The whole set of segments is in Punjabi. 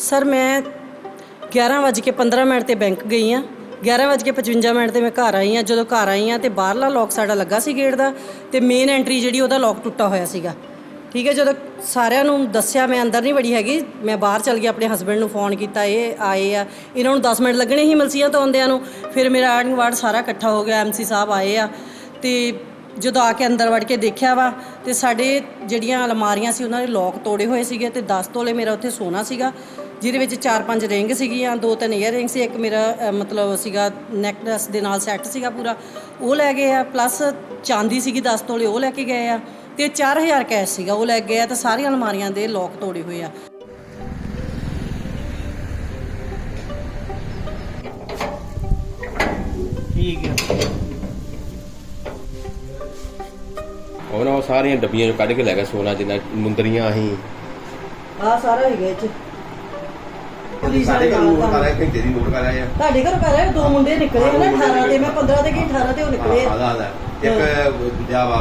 ਸਰ, ਮੈਂ 11:15 ਮਿੰਟ ਤੇ ਬੈਂਕ ਗਈ ਆ। 11:55 ਮਿੰਟ ਤੇ ਮੈਂ ਘਰ ਆਈ ਆ। ਜਦੋਂ ਘਰ ਆਈ ਆ ਤੇ ਬਾਹਰਲਾ ਲੋਕ ਸਾਡਾ ਲੱਗਾ ਸੀ ਗੇਟ ਦਾ ਤੇ ਮੇਨ ਐਂਟਰੀ ਜਿਹੜੀ ਉਹਦਾ ਲੋਕ ਟੁੱਟਾ ਹੋਇਆ ਸੀਗਾ। ਠੀਕ ਹੈ, ਜਦੋਂ ਸਾਰਿਆਂ ਨੂੰ ਦੱਸਿਆ ਮੈਂ ਅੰਦਰ ਨਹੀਂ ਵੜੀ ਹੈਗੀ, ਮੈਂ ਬਾਹਰ ਚਲ ਗਈ ਆਪਣੇ ਹਸਬੰਡ ਨੂੰ ਫੋਨ ਕੀਤਾ, ਇਹ ਆਏ ਆ। ਇਹਨਾਂ ਨੂੰ 10 ਮਿੰਟ ਲੱਗਣੇ ਸੀ ਮਲਸੀਆਂ ਤੋਂ ਆਉਂਦਿਆਂ ਨੂੰ। ਫਿਰ ਮੇਰਾ ਆਰਡਿੰਗ ਵਾਰਡ ਸਾਰਾ ਇਕੱਠਾ ਹੋ ਗਿਆ ਐਮਸੀ ਸਾਹਿਬ ਆਏ ਆ। ਤੇ ਜਦੋਂ ਆ ਕੇ ਅੰਦਰ ਵੜ ਕੇ ਦੇਖਿਆ ਵਾ ਤੇ ਸਾਡੇ ਜਿਹੜੀਆਂ ਅਲਮਾਰੀਆਂ ਸੀ, ਉਹਨਾਂ ਦੇ ਲੋਕ ਤੋੜੇ ਹੋਏ ਸੀਗੇ ਤੇ 10 ਤੋਲੇ ਮੇਰਾ ਉੱਥੇ ਸੋਨਾ ਸੀਗਾ। ਜਿਹਦੇ ਵਿੱਚ ਚਾਰ ਪੰਜ ਰਿੰਗ ਸੀਗੀਆਂ ਦੋ ਤਿੰਨ ਈਅਰ ਰਿੰਗ ਸੀ ਇੱਕ ਮੇਰਾ ਮਤਲਬ ਸੀਗਾ ਨੈਕਲੈਸ ਦੇ ਨਾਲ ਸੈੱਟ ਸੀਗਾ ਪੂਰਾ। ਉਹ ਲੈ ਗਏ ਆ ਪਲੱਸ ਚਾਂਦੀ ਸੀਗੀ 10 ਤੋਲੇ ਉਹ ਲੈ ਕੇ ਗਏ ਆ। ਤੇ 4000 ਕੈਸ਼ ਸੀਗਾ ਉਹ ਲੈ ਗਏ ਆ ਤੇ ਸਾਰੀਆਂ ਅਲਮਾਰੀਆਂ ਦੇ ਲੋਕ ਤੋੜੇ ਹੋਏ ਆ। ਠੀਕ ਹੈ ਉਹਨਾਂ ਉਹ ਸਾਰੀਆਂ ਡੱਬੀਆਂ ਚੋਂ ਕੱਢ ਕੇ ਲੈ ਗਿਆ ਸੋਨਾ ਜਿੰਨਾ ਮੁੰਦਰੀਆਂ ਅਸੀਂ। ਆ ਸਾਰਾ ਹੀ ਗਏ ਚ। ਪੁਲਿਸ ਸਾਡੇ ਵਾਲੇ ਘਰੋਂ ਨੋਟ ਕਰਾਇਆ ਘੰਟੇ ਦੀ ਨੋਟ ਕਰਾਇਆ ਤੁਹਾਡੇ ਘਰੋਂ ਕਰ ਰਹੇ ਦੋ ਮੁੰਡੇ ਨਿਕਲੇ ਹਾਂ, ਦੋ ਨੇ ਮੁੰਡੇ 18 ਤੇ ਮੈਂ ਨਿਕਲੇ। 15 ਤੇ ਗਈ 18 ਤੇ ਉਹ ਨਿਕਲੇ ਆਦਾ ਆਦਾ ਇੱਕ ਦੂਜਾ ਵਾ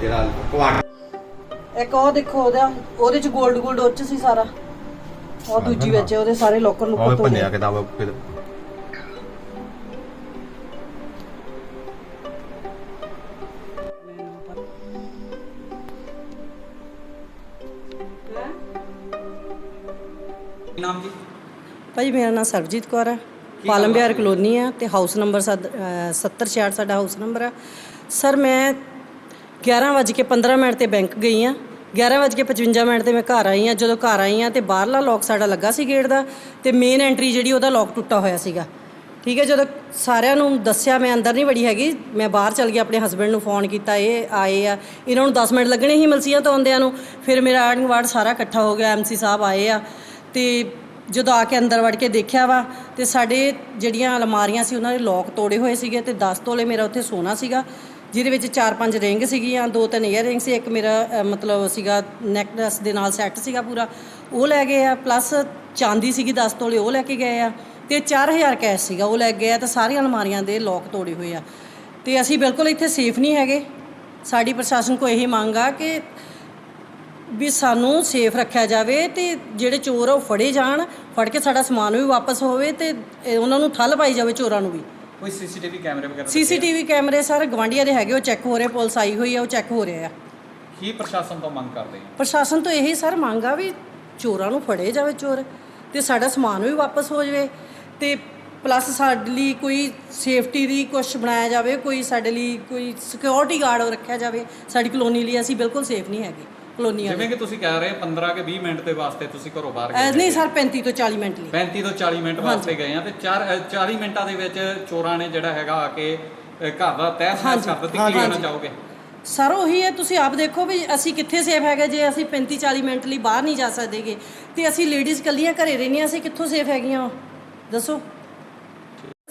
ਜਿਹੜਾ ਕੁਆਟਰ ਇੱਕ ਉਹ ਦੇਖੋ ਉਹਦਾ ਉਹਦੇ ਚ 골ਡ 골ਡ ਉੱਚ ਸੀ ਸਾਰਾ। ਉਹ ਦੂਜੀ ਵਿੱਚ ਉਹਦੇ ਸਾਰੇ ਲੋਕਰ ਨੂੰ ਉਹ ਭੰਨਿਆ ਕਿਤਾਬ ਫਿਰ ਨਾਮ ਜੀ ਭਾਈ ਮੇਰਾ ਨਾਮ ਸਰਬਜੀਤ ਕੌਰ ਹੈ ਪਾਲਮ ਵਿਹਾਰ ਕਲੋਨੀ ਆ ਤੇ ਹਾਊਸ ਨੰਬਰ 7066 ਸਾਡਾ ਹਾਊਸ ਨੰਬਰ ਆ। ਸਰ ਮੈਂ 11:15 ਮਿੰਟ ਤੇ ਬੈਂਕ ਗਈ ਆ। 11:55 ਮਿੰਟ ਤੇ ਮੈਂ ਘਰ ਆਈ ਆ। ਜਦੋਂ ਘਰ ਆਈ ਆ ਤੇ ਬਾਹਰਲਾ ਲੋਕ ਸਾਡਾ ਲੱਗਾ ਸੀ ਗੇਟ ਦਾ ਤੇ ਮੇਨ ਐਂਟਰੀ ਜਿਹੜੀ ਉਹਦਾ ਲੋਕ ਟੁੱਟਾ ਹੋਇਆ ਸੀਗਾ। ਠੀਕ ਹੈ ਜਦੋਂ ਸਾਰਿਆਂ ਨੂੰ ਦੱਸਿਆ ਮੈਂ ਅੰਦਰ ਨਹੀਂ ਵੜੀ ਹੈਗੀ ਮੈਂ ਬਾਹਰ ਚਲ ਗਈ ਆਪਣੇ ਹਸਬੰਡ ਨੂੰ ਫੋਨ ਕੀਤਾ ਇਹ ਆਏ ਆ। ਇਹਨਾਂ ਨੂੰ 10 ਮਿੰਟ ਲੱਗਣੇ ਸੀ ਮਲਸੀਆਂ ਤੋਂ ਆਉਂਦਿਆਂ ਨੂੰ। ਫਿਰ ਮੇਰਾ ਆਰਡਿੰਗ ਵਾਰਡ ਸਾਰਾ ਇਕੱਠਾ ਹੋ ਗਿਆ ਐਮਸੀ ਸਾਹਿਬ ਆਏ ਆ। ਤੇ ਜਦੋਂ ਆ ਕੇ ਅੰਦਰ ਵੜ ਕੇ ਦੇਖਿਆ ਵਾ ਤੇ ਸਾਡੇ ਜਿਹੜੀਆਂ ਅਲਮਾਰੀਆਂ ਸੀ ਉਹਨਾਂ ਦੇ ਲੋਕ ਤੋੜੇ ਹੋਏ ਸੀਗੇ ਤੇ 10 ਤੋਲੇ ਮੇਰਾ ਉੱਥੇ ਸੋਨਾ ਸੀਗਾ, ਜਿਹਦੇ ਵਿੱਚ ਚਾਰ ਪੰਜ ਰਿੰਗ ਸੀਗੀਆਂ, ਦੋ ਤਿੰਨ ਈਅਰ ਰਿੰਗ ਸੀ ਇੱਕ ਮੇਰਾ ਮਤਲਬ ਸੀਗਾ ਨੈਕਲੈਸ ਦੇ ਨਾਲ ਸੈੱਟ ਸੀਗਾ ਪੂਰਾ। ਉਹ ਲੈ ਗਏ ਆ ਪਲੱਸ ਚਾਂਦੀ ਸੀਗੀ 10 ਤੋਲੇ, ਉਹ ਲੈ ਕੇ ਗਏ ਆ। ਤੇ 4000 ਕੈਸ਼ ਸੀਗਾ, ਉਹ ਲੈ ਗਏ ਆ ਤੇ ਸਾਰੀਆਂ ਅਲਮਾਰੀਆਂ ਦੇ ਲੋਕ ਤੋੜੇ ਹੋਏ ਆ। ਤੇ ਅਸੀਂ ਬਿਲਕੁਲ ਇੱਥੇ ਸੇਫ ਨਹੀਂ ਹੈਗੇ। ਸਾਡੀ ਪ੍ਰਸ਼ਾਸਨ ਕੋ ਇਹੀ ਮੰਗ ਆ ਕਿ ਵੀ ਸਾਨੂੰ ਸੇਫ ਰੱਖਿਆ ਜਾਵੇ ਤੇ ਜਿਹੜੇ ਚੋਰ ਆ ਉਹ ਫੜੇ ਜਾਣ ਫੜ ਕੇ ਸਾਡਾ ਸਮਾਨ ਵੀ ਵਾਪਸ ਹੋਵੇ ਤੇ ਇਹ ਉਹਨਾਂ ਨੂੰ ਠੱਲ ਪਾਈ ਜਾਵੇ ਚੋਰਾਂ ਨੂੰ ਵੀ। ਕੋਈ ਸੀਸੀਟੀਵੀ ਕੈਮਰੇ ਵਗੈਰਾ ਸੀਸੀਟੀਵੀ ਕੈਮਰੇ ਸਰ ਗਵਾਂਡੀਆਂ ਦੇ ਹੈਗੇ ਉਹ ਚੈੱਕ ਹੋ ਰਹੇ ਪੁਲਿਸ ਆਈ ਹੋਈ ਆ ਉਹ ਚੈੱਕ ਹੋ ਰਹੇ ਆ। ਕੀ ਪ੍ਰਸ਼ਾਸਨ ਤੋਂ ਮੰਗ ਕਰਦੇ ਆ? ਪ੍ਰਸ਼ਾਸਨ ਤੋਂ ਇਹੀ ਸਰ ਮੰਗ ਆ ਵੀ ਚੋਰਾਂ ਨੂੰ ਫੜੇ ਜਾਵੇ ਚੋਰ ਤੇ ਸਾਡਾ ਸਮਾਨ ਵੀ ਵਾਪਸ ਹੋ ਜਾਵੇ ਤੇ ਪਲੱਸ ਸਾਡੇ ਲਈ ਕੋਈ ਸੇਫਟੀ ਦੀ ਕੁਝ ਬਣਾਇਆ ਜਾਵੇ ਕੋਈ ਸਾਡੇ ਲਈ ਕੋਈ ਸਿਕਿਉਰਿਟੀ ਗਾਰਡ ਰੱਖਿਆ ਜਾਵੇ ਸਾਡੀ ਕਲੋਨੀ ਲਈ ਅਸੀਂ ਬਿਲਕੁਲ ਸੇਫ ਨਹੀਂ ਹੈਗੇ। ਕਲੋਨੀ ਵਾਲੇ ਜਿਵੇਂ ਕਿ ਤੁਸੀਂ ਕਹਿ ਰਹੇ ਹੋ 15 ਕੇ 20 ਮਿੰਟ ਦੇ ਵਾਸਤੇ ਤੁਸੀਂ ਘਰੋਂ ਬਾਹਰ ਗਏ ਨਹੀਂ ਸਰ 35 ਤੋਂ 40 ਮਿੰਟ ਲਈ। 35 ਤੋਂ 40 ਮਿੰਟ ਵਾਸਤੇ ਗਏ ਆ ਤੇ 4 40 ਮਿੰਟਾਂ ਦੇ ਵਿੱਚ ਚੋਰਾਂ ਨੇ ਜਿਹੜਾ ਹੈਗਾ ਆ ਕੇ ਘਰ ਦਾ ਤਹਿਸ ਨਹਿਸ ਕਰ ਦਿੱਤੀ। ਕੀ ਕਹਿਣਾ ਚਾਹੋਗੇ? ਸਰ ਉਹੀ ਹੈ ਤੁਸੀਂ ਆਪ ਦੇਖੋ ਵੀ ਅਸੀਂ ਕਿੱਥੇ ਸੇਫ ਹੈਗੇ ਜੇ ਅਸੀਂ 35 40 ਮਿੰਟ ਲਈ ਬਾਹਰ ਨਹੀਂ ਜਾ ਸਕਦੇਗੇ ਤੇ ਅਸੀਂ ਲੇਡੀਜ਼ ਕੱਲੀਆਂ ਘਰੇ ਰਹਿੰਦੀਆਂ ਅਸੀਂ ਕਿੱਥੋਂ ਸੇਫ ਹੈਗੀਆਂ ਦੱਸੋ।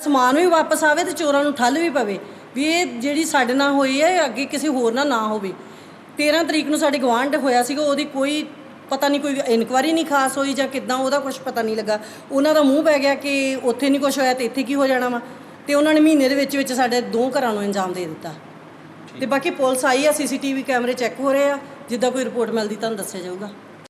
ਸਮਾਨ ਵੀ ਵਾਪਸ ਆਵੇ ਤੇ ਚੋਰਾਂ ਨੂੰ ਠੱਲ ਵੀ ਪਵੇ ਵੀ ਇਹ ਜਿਹੜੀ ਸਾਡੇ ਨਾਲ ਹੋਈ ਹੈ ਅੱਗੇ ਕਿਸੇ ਹੋਰ ਨਾਲ ਨਾ ਹੋਵੇ। 13 ਤਰੀਕ ਨੂੰ ਸਾਡੇ ਗਵਾਂਢ ਹੋਇਆ ਸੀਗਾ ਉਹਦੀ ਕੋਈ ਪਤਾ ਨਹੀਂ ਕੋਈ ਇਨਕੁਆਰੀ ਨਹੀਂ ਖਾਸ ਹੋਈ ਜਾਂ ਕਿਦਾਂ ਉਹਦਾ ਕੁਝ ਪਤਾ ਨਹੀਂ ਲੱਗਾ। ਉਹਨਾਂ ਦਾ ਮੂੰਹ ਪੈ ਗਿਆ ਕਿ ਉੱਥੇ ਨਹੀਂ ਕੁਝ ਹੋਇਆ ਤੇ ਇੱਥੇ ਕੀ ਹੋ ਜਾਣਾ ਵਾ। ਤੇ ਉਹਨਾਂ ਨੇ ਮਹੀਨੇ ਦੇ ਵਿੱਚ ਵਿੱਚ ਸਾਡੇ ਦੋ ਘਰਾਂ ਨੂੰ ਇੰਜਾਮ ਦੇ ਦਿੱਤਾ। ਤੇ ਬਾਕੀ ਪੁਲਿਸ ਆਈ ਆ ਸੀਸੀਟੀਵੀ ਕੈਮਰੇ ਚੈੱਕ ਹੋ ਰਹੇ ਆ ਜਿੱਦਾਂ ਕੋਈ ਰਿਪੋਰਟ ਮਿਲਦੀ ਤੁਹਾਨੂੰ ਦੱਸਿਆ ਜਾਊਗਾ।